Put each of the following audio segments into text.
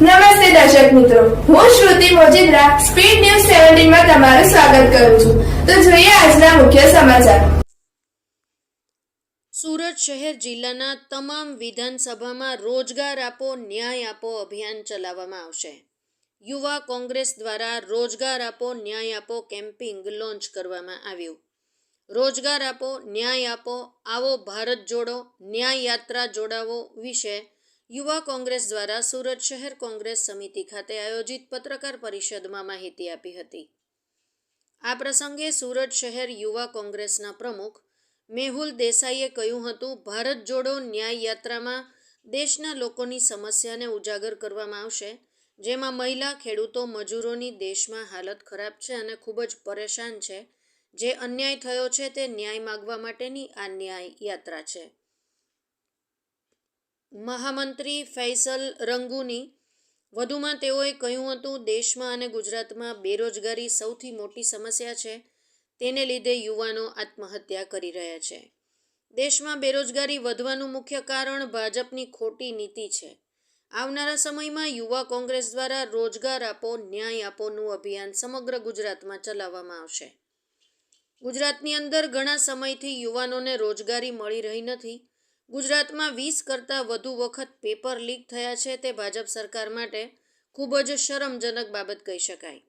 નમસ્તે દર્શક મિત્રો. હું શ્રુતિ મોજીદ્રા, સ્પીડ ન્યૂઝ સેવન્ટીનમાં તમારું સ્વાગત કરું છું. તો જોઈએ આજના મુખ્ય સમાચાર. સુરત શહેર જિલ્લાના તમામ વિધાનસભામાં રોજગાર આપો, ન્યાય આપો અભિયાન ચલાવવામાં આવશે. યુવા કોંગ્રેસ દ્વારા રોજગાર આપો, ન્યાય આપો કેમ્પિંગ લોન્ચ કરવામાં આવ્યું. રોજગાર આપો, ન્યાય આપો, આવો ભારત જોડો, ન્યાય યાત્રા જોડાવો વિશે યુવા કોંગ્રેસ દ્વારા સુરત શહેર કોંગ્રેસ સમિતિ ખાતે આયોજિત પત્રકાર પરિષદમાં માહિતી આપી હતી. આ પ્રસંગે સુરત શહેર યુવા કોંગ્રેસના પ્રમુખ મેહુલ દેસાઈએ કહ્યું હતું, ભારત જોડો ન્યાય યાત્રામાં દેશના લોકોની સમસ્યાને ઉજાગર કરવામાં આવશે, જેમાં મહિલા ખેડૂતો મજૂરોની દેશમાં હાલત ખરાબ છે અને ખૂબ જ પરેશાન છે. જે અન્યાય થયો છે તે ન્યાય માગવા માટેની આ ન્યાય યાત્રા છે. મહામંત્રી ફૈસલ રંગુની વધુમાં તેઓએ કહ્યું હતું, દેશમાં અને ગુજરાતમાં બેરોજગારી સૌથી મોટી સમસ્યા છે. તેને લીધે યુવાનો આત્મહત્યા કરી રહ્યા છે. દેશમાં બેરોજગારી વધવાનું મુખ્ય કારણ ભાજપની ખોટી નીતિ છે. આવનારા સમયમાં યુવા કોંગ્રેસ દ્વારા રોજગાર આપો, ન્યાય આપોનું અભિયાન સમગ્ર ગુજરાતમાં ચલાવવામાં આવશે. ગુજરાતની અંદર ઘણા સમયથી યુવાનોને રોજગારી મળી રહી નથી. ગુજરાતમાં વીસ કરતાં વધુ વખત પેપર લીક થયા છે તે ભાજપ સરકાર માટે ખૂબ જ શરમજનક બાબત કહી શકાય.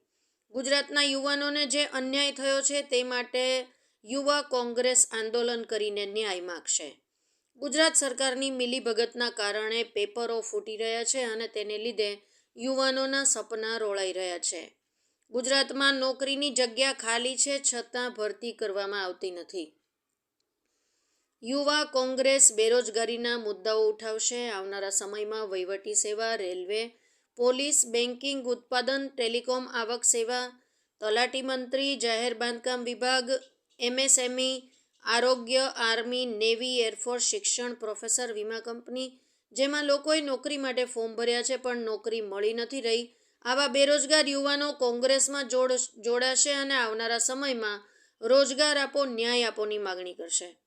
ગુજરાતના યુવાનોને જે અન્યાય થયો છે તે માટે યુવા કોંગ્રેસ આંદોલન કરીને ન્યાય માગશે. ગુજરાત સરકારની મિલીભગતના કારણે પેપરો ફૂટી રહ્યા છે અને તેને લીધે યુવાનોના સપના રોળાઈ રહ્યા છે. ગુજરાતમાં નોકરીની જગ્યા ખાલી છે છતાં ભરતી કરવામાં આવતી નથી. યુવા કોંગ્રેસ બેરોજગારીના મુદ્દાઓ ઉઠાવશે. આવનારા સમયમાં વહીવટી સેવા, રેલવે, પોલીસ, બેન્કિંગ, ઉત્પાદન, ટેલિકોમ, આવક સેવા, તલાટી મંત્રી, જાહેર બાંધકામ વિભાગ, એમએસએમઈ, આરોગ્ય, આર્મી, નેવી, એરફોર્સ, શિક્ષણ, પ્રોફેસર, વીમા કંપની, જેમાં લોકોએ નોકરી માટે ફોર્મ ભર્યા છે, પણ નોકરી મળી નથી રહી. આવા બેરોજગાર યુવાનો કોંગ્રેસમાં જોડ, જોડાશે અને આવનારા સમયમાં રોજગાર આપો, ન્યાય આપોની માગણી કરશે.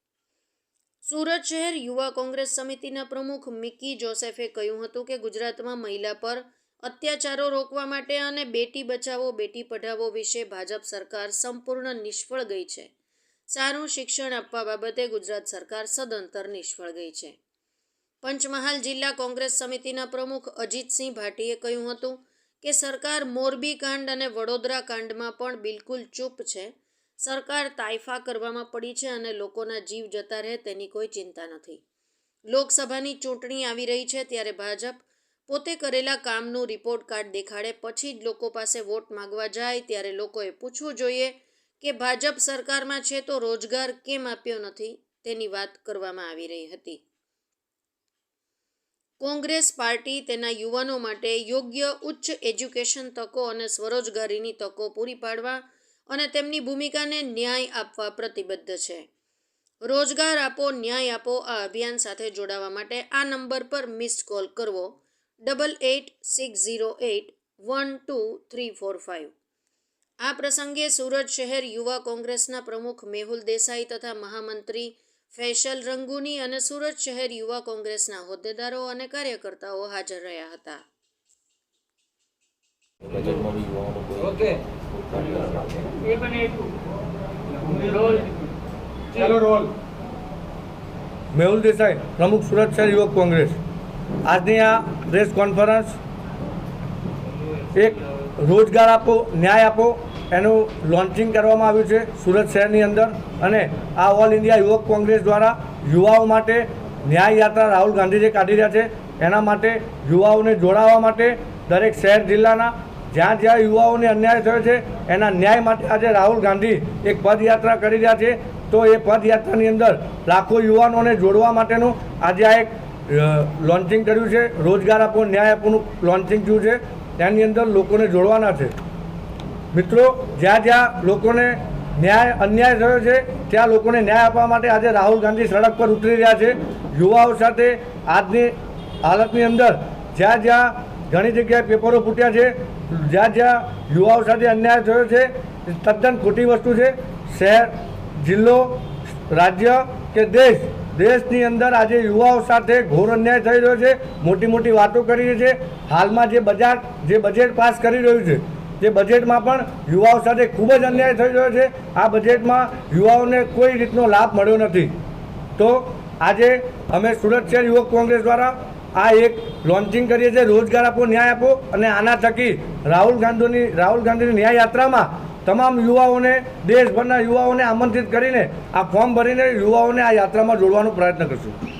સુરત શહેર યુવા કોંગ્રેસ સમિતિના પ્રમુખ મિકી જોસેફે કહ્યું હતું કે ગુજરાતમાં મહિલા પર અત્યાચારો રોકવા માટે અને બેટી બચાવો, બેટી પઢાવો વિશે ભાજપ સરકાર સંપૂર્ણ નિષ્ફળ ગઈ છે. સારું શિક્ષણ આપવા બાબતે ગુજરાત સરકાર સદંતર નિષ્ફળ ગઈ છે. પંચમહાલ જિલ્લા કોંગ્રેસ સમિતિના પ્રમુખ અજીતસિંહ ભાટીએ કહ્યું હતું કે સરકાર મોરબી કાંડ અને વડોદરા કાંડમાં પણ બિલકુલ ચૂપ છે. સરકાર તાઇફા કરવામાં પડી છે અને લોકોના જીવ જતા રહે તેની કોઈ ચિંતા નથી. લોકસભાની ચૂંટણી આવી રહી છે ત્યારે ભાજપ પોતે કરેલા કામનું રિપોર્ટ કાર્ડ દેખાડે પછી જ લોકો પાસે વોટ માગવા જાય ત્યારે લોકોએ પૂછવું જોઈએ કે ભાજપ સરકારમાં છે તો રોજગાર કેમ આપ્યો નથી તેની વાત કરવામાં આવી રહી હતી. કોંગ્રેસ પાર્ટી તેના યુવાનો માટે યોગ્ય ઉચ્ચ એજ્યુકેશન તકો અને સ્વરોજગારીની તકો પૂરી પાડવા અને તેમની ભૂમિકાને ન્યાય આપવા પ્રતિબદ્ધ છે. રોજગાર આપો, ન્યાય આપો, આ અભિયાન સાથે જોડાવા માટે આ નંબર પર મિસ્ડ કોલ કરવો. Double eight six zero eight one two three four five આ પ્રસંગે સુરત શહેર યુવા કોંગ્રેસના પ્રમુખ મેહુલ દેસાઈ તથા મહામંત્રી ફૈશલ રંગુની અને સુરત શહેર યુવા કોંગ્રેસના હોદ્દેદારો અને કાર્યકર્તાઓ હાજર રહ્યા હતા. બજેટમાં બી યુવાઓનો કોઈ ઓકે એક અને એક રોલ ચાલો, રોલ. મેહુલ દેસાઈ, પ્રમુખ સુરત શહેર યુવક કોંગ્રેસ. આજની આ પ્રેસ કોન્ફરન્સ, એક રોજગાર આપો, ન્યાય આપો, એનું લોન્ચિંગ કરવામાં આવ્યું છે સુરત શહેરની અંદર. અને આ ઓલ ઇન્ડિયા યુવક કોંગ્રેસ દ્વારા યુવાઓ માટે ન્યાય યાત્રા રાહુલ ગાંધીજી કાઢી રહ્યા છે. એના માટે યુવાઓને જોડાવા માટે દરેક શહેર જિલ્લાના જ્યાં જ્યાં યુવાઓને અન્યાય થયો છે, એના ન્યાય માટે આજે રાહુલ ગાંધી એક પદયાત્રા કરી રહ્યા છે. તો એ પદયાત્રાની અંદર લાખો યુવાનોને જોડવા માટેનું આજે આ એક લોન્ચિંગ કર્યું છે. રોજગાર આપો, ન્યાય આપોનું લોન્ચિંગ થયું છે. તેની અંદર લોકોને જોડવાના છે. મિત્રો, જ્યાં જ્યાં લોકોને ન્યાય, અન્યાય થયો છે, ત્યાં લોકોને ન્યાય આપવા માટે આજે રાહુલ ગાંધી સડક પર ઉતરી રહ્યા છે. યુવાઓ સાથે આજની હાલતની અંદર જ્યાં જ્યાં ઘણી જગ્યાએ પેપરો ફૂટ્યા છે. જ્યાં જ્યાં યુવાઓ સાથે અન્યાય થયો છે. તદ્દન ખોટી વસ્તુ છે. શહેર, જિલ્લો, રાજ્ય કે દેશ. દેશની અંદર આજે યુવાઓ સાથે ઘોર અન્યાય થઈ રહ્યો છે. મોટી મોટી વાતો કરી રહી છે હાલમાં જે બજાર, જે બજેટ પાસ કરી રહ્યું છે, તે બજેટમાં પણ યુવાઓ સાથે ખૂબ જ અન્યાય થઈ રહ્યો છે. આ બજેટમાં યુવાઓને કોઈ રીતનો લાભ મળ્યો નથી. તો આજે અમે સુરત શહેર યુવક કોંગ્રેસ દ્વારા આ એક લોન્ચિંગ કરીએ છીએ. રોજગાર આપો, ન્યાય આપો અને આના થકી રાહુલ ગાંધીની રાહુલ ગાંધીની ન્યાય યાત્રામાં તમામ યુવાઓને, દેશભરના યુવાઓને આમંત્રિત કરીને આ ફોર્મ ભરીને યુવાઓને આ યાત્રામાં જોડવાનો પ્રયત્ન કરશું.